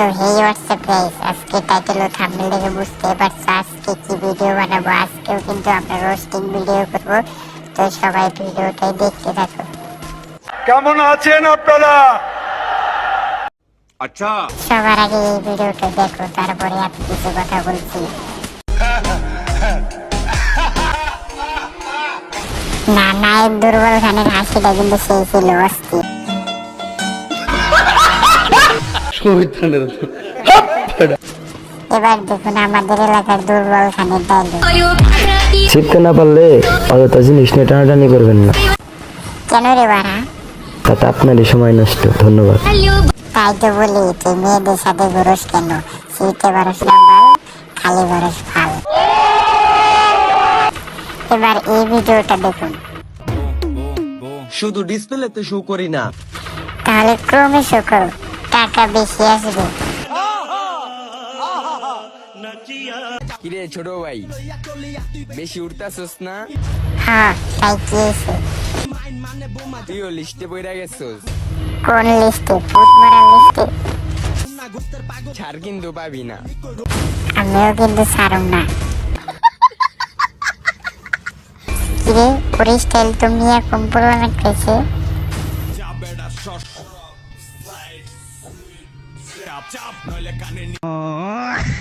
So hey what's up guys আজকে title thumbnail দেখে বুঝতে পারছ আজকে কি ভিডিও বানাবো? আজকেও কিন্তু আমরা রোস্টিং ভিডিও করব। তো সবাই ভিডিওটাই দেখতে থাকো। কেমন আছেন আপনারা? আচ্ছা। সবার আগে এই ভিডিওটা দেখো তারপরে আপনি কিছু কথা বলছি। না না এই দুর্বল খানের হাসিটা কিন্তু সেই ছিল অস্থির। এবার দেখুন আমাদের এলাকার দুর্বল খানের ডায়লগ শিখতে না পারলে অযথা জিনিস নিয়ে টানাটানি করবেন না। কেন রে বাড়া? তাতে আপনারই সময় নষ্ট। ধন্যবাদ। তাই তো বলি তুই মেয়েদের সাথে ঘুরস কেন? শীতে বরস লাম্বাল খালি বরস ফাল। এবার এই ভিডিওটা দেখুন। শুধু ডিসপ্লেতে শো করি না। তাহলে ক্রমে শো করো। টাকা বেশি আসবে। কিরে ছোট ভাই বেশি উঠতাছস না? হ্যাঁ তাই কি হয়েছে তুইও লিস্টে বইরা গেছস? কোন লিস্টে? ফুট মারার লিস্টে? ছাড় কিন্তু পাবি না। আমিও কিন্তু ছাড়ুম না। কিরে ওর স্টাইল তো মিয়া কুম্পল অনেক পেয়েছে Chop chop, no le canen.